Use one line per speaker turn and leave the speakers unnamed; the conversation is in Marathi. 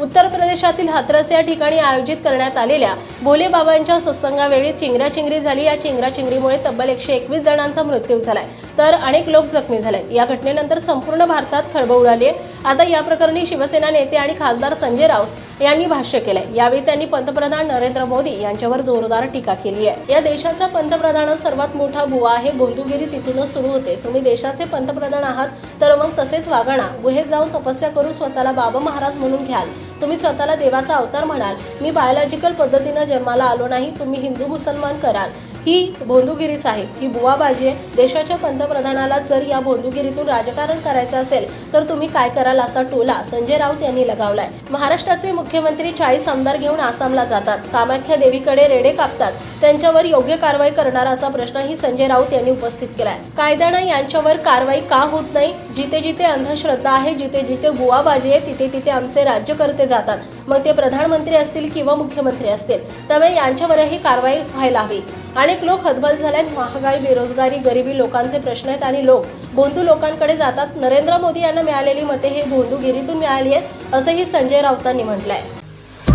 उत्तर प्रदेशातील हाथरस या ठिकाणी आयोजित करण्यात आलेल्या भोले बाबांच्या सत्संगावेळी चिंगरा चिंगरी झाली. या चिंगरा चिंगरीमुळे तब्बल एकशे एकवीस जणांचा मृत्यू झालाय. तर अनेक लोक जखमी झाले या घटनेनंतर संपूर्ण भारतात खळबळ उडाली आहे आता या प्रकरणी शिवसेना नेते आणि खासदार संजय राऊत यांनी भाष्य केलंय. यावेळी त्यांनी पंतप्रधान नरेंद्र मोदी यांच्यावर जोरदार टीका केली आहे. या देशाचा पंतप्रधान सर्वात मोठा बुवा आहे. बोंदुगिरी तिथूनच सुरू होते. तुम्ही देशाचे पंतप्रधान आहात तर मग तसेच वागणा. गुहेत जाऊन तपस्या करून स्वतःला बाबा महाराज म्हणून घ्याल. तुम्ही स्वतःला देवाचा अवतार म्हणाल. मी बायोलॉजिकल पद्धतीनं जन्माला आलो नाही. तुम्ही हिंदू मुसलमान कराल. ही भोंदूगिरीच आहे. ही बुवाबाजी आहे. देशाच्या पंतप्रधानाला जर या भोंदूगिरीतून राजकारण करायचं असेल तर तुम्ही काय कराल असा टोला संजय राऊत यांनी लगावलाय. महाराष्ट्राचे मुख्यमंत्री चाळीस आमदार घेऊन आसामला जातात. कामाख्या देवीकडे रेडे कापतात. त्यांच्यावर योग्य कारवाई करणार असा प्रश्नही संजय राऊत यांनी उपस्थित केलाय. कायद्यानं यांच्यावर कारवाई का होत नाही? जिथे जिथे अंधश्रद्धा आहे जिथे जिथे बुवाबाजी आहे तिथे तिथे आमचे राज्यकर्ते जातात. मग ते प्रधानमंत्री असतील किंवा मुख्यमंत्री असतील त्यामुळे यांच्यावरही कारवाई व्हायला हवी. अनेक लोक हतबल झाल्यात महागाई बेरोजगारी गरिबी लोकांचे प्रश्न आहेत आणि लोक भोंदू लोकांकडे जातात. नरेंद्र मोदी यांना मिळालेली मते हे भोंदूगिरीतून मिळाली आहेत असंही संजय राऊतांनी म्हटलंय.